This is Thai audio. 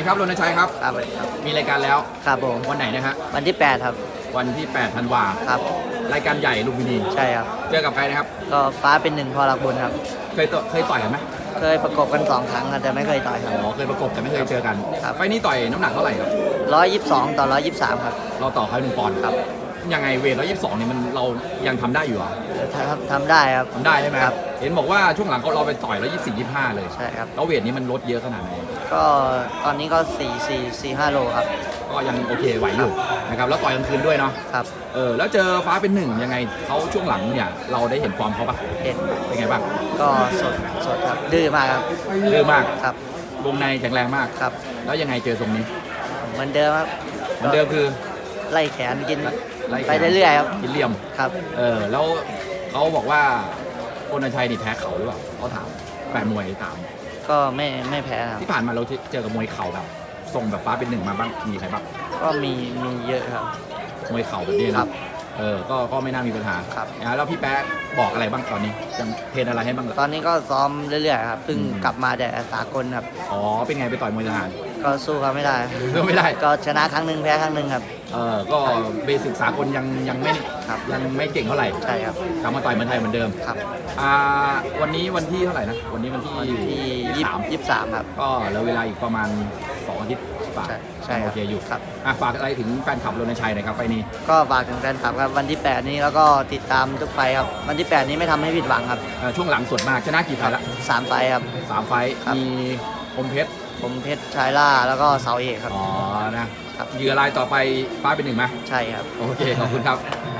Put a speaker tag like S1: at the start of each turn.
S1: ดีครับรณชัยครับ
S2: ครับครับ
S1: มีรายการแล้ว
S2: ครับผม
S1: วันไหนนะฮะ
S2: วันที่ 8 ครับ
S1: วันที่8ธันวา
S2: ครับ
S1: รายการใหญ่ลุมพินี
S2: ใช่ครับ
S1: เจอกับใครนะครับ
S2: ก็ฟ้าเป็นหนึ่งพอรักบุญครับ
S1: เคยต่อเคยต่อยกันไหม
S2: เคยประกบกันสองครั้งครับแต่ไม่เคยต่อยครับ
S1: อ๋อเคยประกบแต่ไม่เคยเจอกัน
S2: ครับ
S1: ไฟล์นี้ต่อยน้ำหนักเท่าไหร่ครับ
S2: ร้อยยี่สิบสองต่อร้อยยี่สิบสามครับ
S1: เราต่อเขาหนึ่งปอนด์
S2: ครับ
S1: ยังไงเวทร้อยยี่สิบสองนี่มันเรายังทำได้อยู่เหรอ
S2: ทำทำได้ครับ
S1: ทำได้ใช่ไหม
S2: ครับ
S1: เห็นบอกว่าช่วงหลังเราไปต่อยร้อยยี่สิบยี่ห้าเลย
S2: ใช่ครับ
S1: แล้วเวทนี้มันลดเยอะขนาดไหน
S2: ก็ตอนนี้ก็สี่สี่สี่ห้าโลครับ
S1: ก็ยังโอเคไหวอยู่นะครับแล้วต่อยกลางคืนด้วยเนาะ
S2: ครับ
S1: เออแล้วเจอฟ้าเป็นหนึ่งยังไงเขาช่วงหลังเนี่ยเราได้เห็นฟอร์มเขาปะ
S2: เห็น
S1: เป็นไงบ้าง
S2: ก็สดสดครับ ดื้อมากครับ
S1: ดื้อมาก
S2: ครับ
S1: วงในแข็งแรงมาก
S2: ครับ
S1: แล้วยังไงเจอตรงนี้
S2: เหมือนเดิมครับ
S1: เหมือนเดิมคือ
S2: ไล่แขนกิน
S1: ไล่แขน
S2: ไปเรื่อยๆครับ
S1: กินเหลี่ยม
S2: ครับ
S1: เออแล้วเขาบอกว่าโอนชัยนี่แพ้เขาหรือเปล่าเขาถามแฟนมวยถาม
S2: ก็ไม่ไม่แพ้ครับ
S1: ที่ผ่านมาเราเจอกับมวยเข่าแบบทรงแบบฟ้าเป็นหนึ่งมาบ้างมีใครบ้าง
S2: ก็มีมีเยอะครับ
S1: มวยเข่าแบบนี้
S2: ครั
S1: นะ
S2: บ
S1: เออก็ก็ไม่น่ามีปัญหา
S2: ครับ
S1: นะแล้วพี่แป๊ะบอกอะไรบ้างตอนนี้ยังเทรนอะไรให้บ้างเหรอ
S2: ตอนนี้ก็ซ้อมเรื่อยๆครับเพิ่ง
S1: อืม
S2: กลับมาแต่สากลครับ
S1: อ๋อเป็นไงไปต่อยมวยทหาร
S2: ก็สู้เขาไม่ได้
S1: เรื่องไม่ได้
S2: ก็ชนะครั้งหนึ่งแพ้ครั้งหนึ่งครับ
S1: เออก็เบสิกสากลยังยังไม่
S2: ครับ
S1: ยังไม่เก่งเท่าไหร่
S2: ใช่ครับ
S1: กลับมาต่อยเมืองไทยเหมือนเดิม
S2: ครับ
S1: อ่าวันนี้วันที่เท่าไหร่นะวันนี้วันที่
S2: วันที่ยี่
S1: สาม
S2: สิบสามครับ
S1: ก็เหลือเวลาอีกประมาณ 2อาทิตย์ป่า
S2: ใช่ใช่ครับ
S1: โอเคอยู่
S2: ครับ
S1: อะฝากอะไรถึงแฟนคลับรณชัยหน่อยครับไฟล์นี้
S2: ก็ฝากถึงแฟนคลับครับวันที่ 8 นี้แล้วก็ติดตามทุกไฟล์ครับ วันที่ 8 นี้ไม่ทำให้ผิดหวังครับ
S1: เอ่อช่วงหลังส่วนมากชนะกี่ไฟล์ละ
S2: สามไฟล์ครับ
S1: สามไฟล์
S2: ครับ
S1: มีคมเพชร
S2: ผมเพชรชายล่าแล้วก็เสาเอกครับ
S1: อ๋อนะครับ เหยื่อรายต่อไปฟ้าเป็นหนึ่งไหม
S2: ใช่ครับ
S1: โอเค ขอบคุณครับ
S2: ค